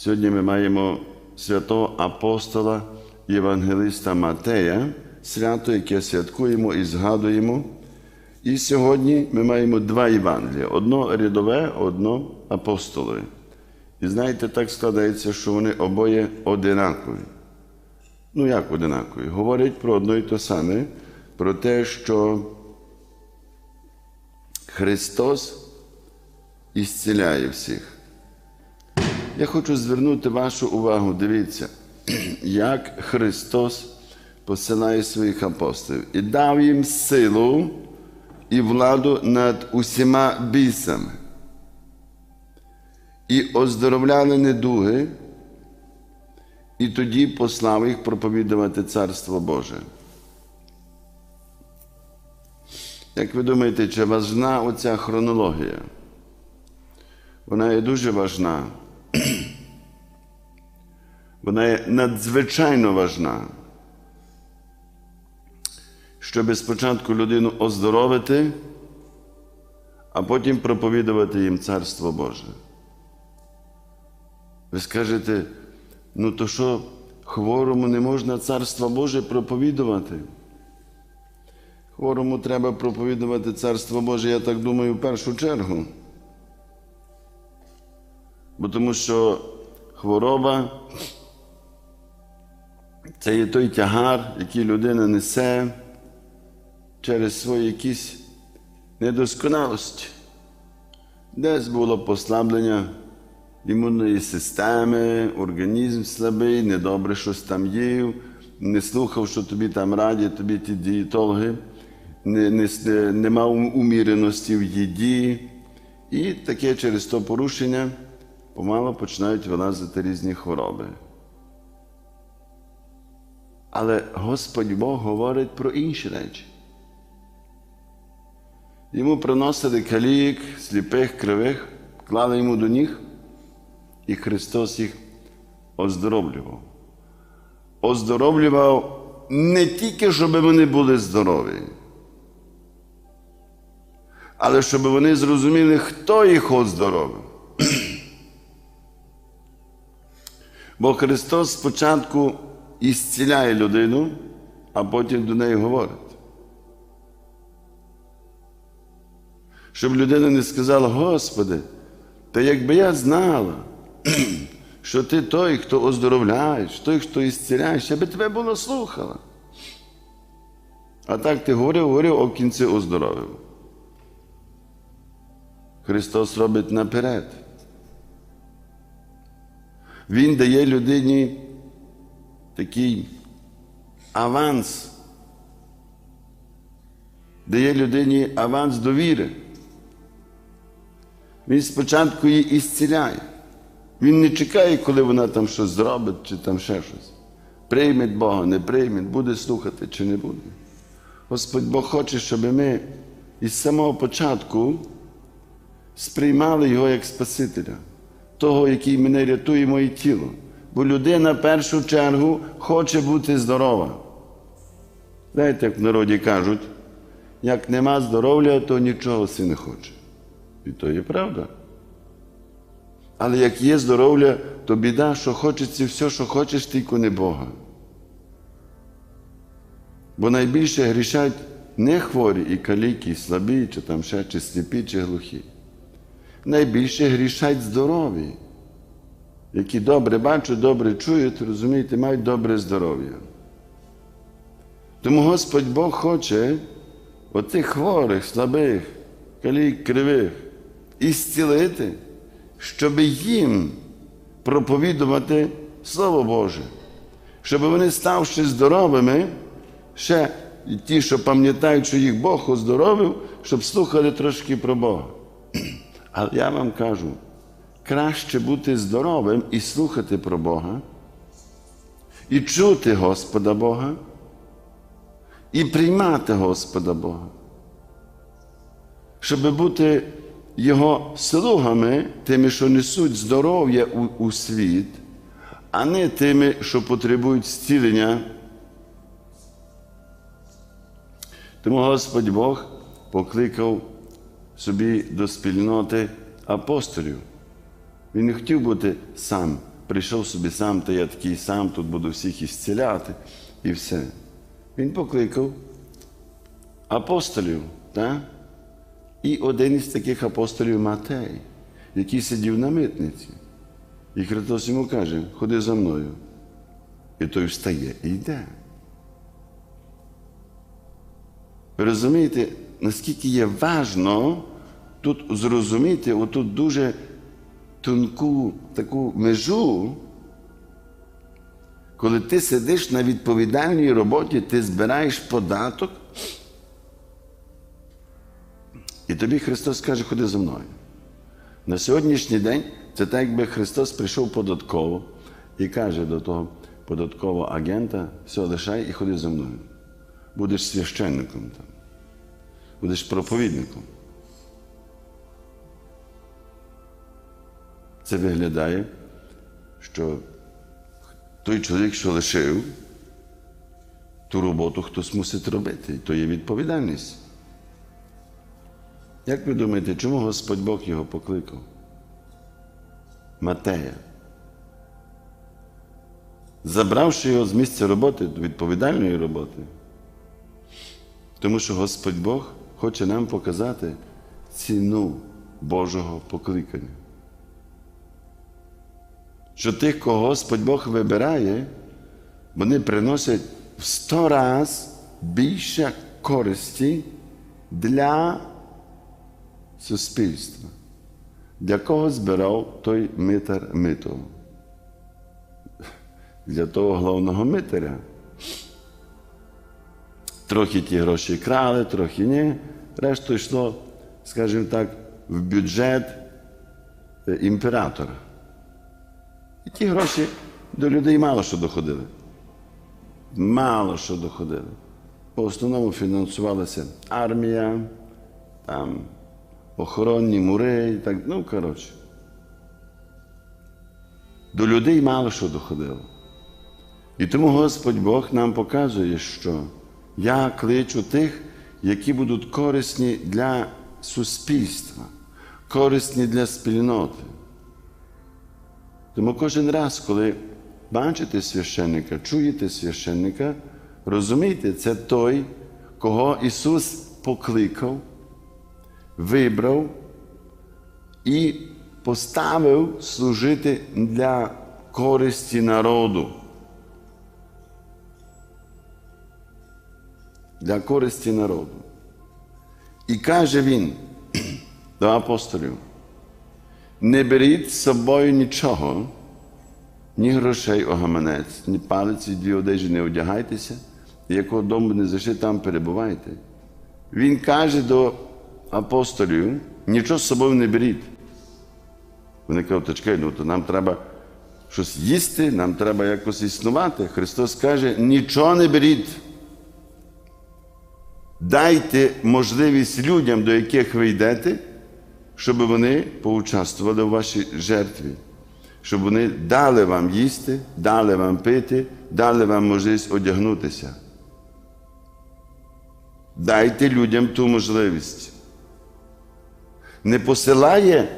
Сьогодні ми маємо святого апостола Євангелиста Матея, свято, яке святкуємо і згадуємо. І сьогодні ми маємо два Євангелія: одно рядове, одно апостолове. І знаєте, так складається, що вони обоє одинакові. Ну, як одинакові? Говорять про одно і те саме, про те, що Христос ісціляє всіх. Я хочу звернути вашу увагу, дивіться, як Христос посилає своїх апостолів і дав їм силу і владу над усіма бісами. І оздоровляли недуги, і тоді послав їх проповідувати Царство Боже. Як ви думаєте, чи важна оця хронологія? Вона є дуже важна. Вона є надзвичайно важна. Щоб спочатку людину оздоровити, а потім проповідувати їм Царство Боже. Ви скажете, ну то що хворому не можна Царство Боже проповідувати? Хворому треба проповідувати Царство Боже, я так думаю, в першу чергу. Бо тому що хвороба це є той тягар, який людина несе через свої якісь недосконалості. Десь було послаблення імунної системи, організм слабий, недобре щось там їв, не слухав, що тобі там радять, тобі ті дієтологи, не, не, не мав уміреності в їді. І таке через то порушення помало починають вилазити різні хвороби. Але Господь Бог говорить про інші речі. Йому приносили калік, сліпих, кривих, клали йому до ніг, і Христос їх оздоровлював. Оздоровлював не тільки, щоб вони були здорові, але щоб вони зрозуміли, хто їх оздоровив. Бо Христос спочатку ісціляє людину, а потім до неї говорить. Щоб людина не сказала, Господи, та якби я знала, що ти той, хто оздоровляєш, той, хто ісціляєш, я би тебе було слухала. А так ти говорив, говорив, в кінці оздоровив. Христос робить наперед. Він дає людині такий аванс, дає людині аванс довіри. Він спочатку її ісціляє. Він не чекає, коли вона там щось зробить чи там ще щось. Прийме Бога, не прийме, буде слухати чи не буде. Господь Бог хоче, щоб ми із самого початку сприймали Його як Спасителя, того, який мене рятує моє тіло. Бо людина в першу чергу хоче бути здорова. Знаєте, як в народі кажуть, як нема здоров'я, то нічого си не хоче. І то є правда. Але як є здоров'я, то біда, що хочеться все, що хочеш, тільки не Бога. Бо найбільше грішать не хворі і каліки, і слабі, чи там ще, чи сліпі, чи глухі. Найбільше грішать здорові, які добре бачать, добре чують, розумієте, мають добре здоров'я. Тому Господь Бог хоче отих хворих, слабих, калік, кривих ісцілити, щоб їм проповідувати Слово Боже, щоб вони, ставши здоровими, ще ті, що пам'ятають, що їх Бог оздоровив, щоб слухали трошки про Бога. Але я вам кажу, краще бути здоровим і слухати про Бога, і чути Господа Бога, і приймати Господа Бога, щоб бути Його слугами, тими, що несуть здоров'я у, у світ, а не тими, що потребують зцілення. Тому Господь Бог покликав собі до спільноти апостолів. Він не хотів бути сам прийшов собі сам, та я такий сам, тут буду всіх ісціляти і все. Він покликав апостолів. Так? І один із таких апостолів Матей, який сидів на митниці. І Христос йому каже, ходи за мною. І той встає і йде. Ви розумієте, наскільки є важно тут зрозуміти оту дуже тонку таку межу, коли ти сидиш на відповідальній роботі, ти збираєш податок, і тобі Христос каже, ходи за мною. На сьогоднішній день це так, якби Христос прийшов податково і каже до того податкового агента, все, лишай і ходи за мною. Будеш священником там, будеш проповідником. Це виглядає, що той чоловік, що лишив, ту роботу хтось мусить робити. То є відповідальність. Як ви думаєте, чому Господь Бог його покликав? Матея. Забравши його з місця роботи, відповідальної роботи. Тому що Господь Бог хоче нам показати ціну Божого покликання. Що тих, кого Господь Бог вибирає, вони приносять в сто раз більше користі для суспільства. Для кого збирав той митар мито? Для того головного митаря. Трохи ті гроші крали, трохи ні. Решту йшло, скажімо так, в бюджет е, імператора. І ті гроші до людей мало що доходили. Мало що доходили. По основному фінансувалася армія, там, охоронні мури і так, ну, коротше. До людей мало що доходило. І тому Господь Бог нам показує, що я кличу тих, які будуть корисні для суспільства, корисні для спільноти. Тому кожен раз, коли бачите священника, чуєте священника, розумійте, це той, кого Ісус покликав, вибрав і поставив служити для користі народу. Для користі народу. І каже він до апостолів, не беріть з собою нічого, ні грошей о гаманець, ні палиці, дві одежі не одягайтеся, якого дому не зайшли, там перебувайте. Він каже до апостолів, нічого з собою не беріть. Вони кажуть, «Та чекай, ну то нам треба щось їсти, нам треба якось існувати. Христос каже, нічого не беріть. Дайте можливість людям, до яких ви йдете, щоб вони поучаствували у вашій жертві, щоб вони дали вам їсти, дали вам пити, дали вам можливість одягнутися. Дайте людям ту можливість. Не посилає,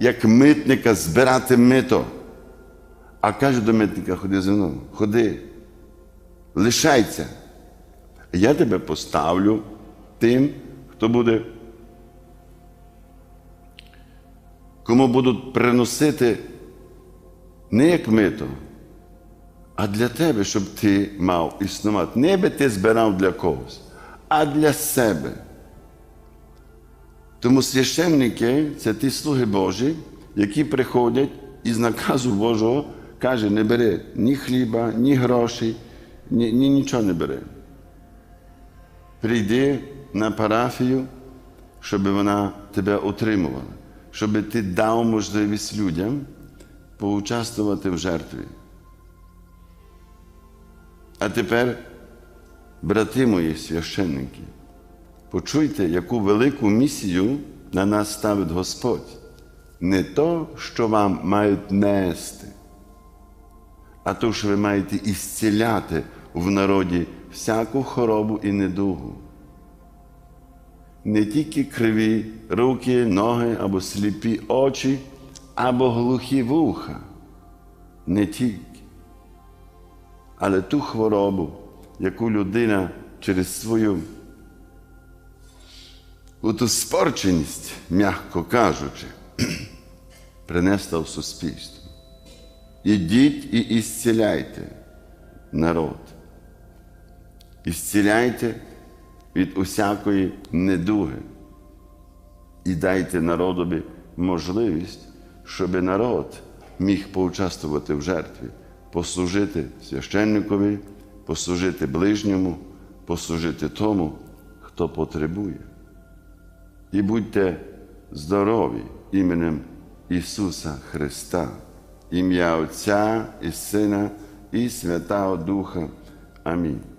як митника, збирати мито, а каже до митника, ходи за мною, ходи, лишайся. Я тебе поставлю тим, хто буде, кому будуть приносити не як мито, а для тебе, щоб ти мав існувати. Не би ти збирав для когось, а для себе. Тому священники це ті слуги Божі, які приходять із наказу Божого, каже, не бери ні хліба, ні грошей, ні, ні нічого не бери. Прийди на парафію, щоб вона тебе утримувала, щоб ти дав можливість людям поучаствувати в жертві. А тепер, брати мої священники, почуйте, яку велику місію на нас ставить Господь. Не то, що вам мають нести, а то, що ви маєте ісціляти в народі всяку хворобу і недугу. Не тільки криві руки, ноги або сліпі очі, або глухі вуха. не тільки, але ту хворобу, яку людина через свою ту спорченість, м'яко кажучи, принесла в суспільство. Ідіть і ісціляйте народ. Ісціляйте від усякої недуги і дайте народові можливість, щоб народ міг поучаствувати в жертві, послужити священникові, послужити ближньому, послужити тому, хто потребує. І будьте здорові іменем Ісуса Христа, ім'я Отця і Сина і Святого Духа. Амінь.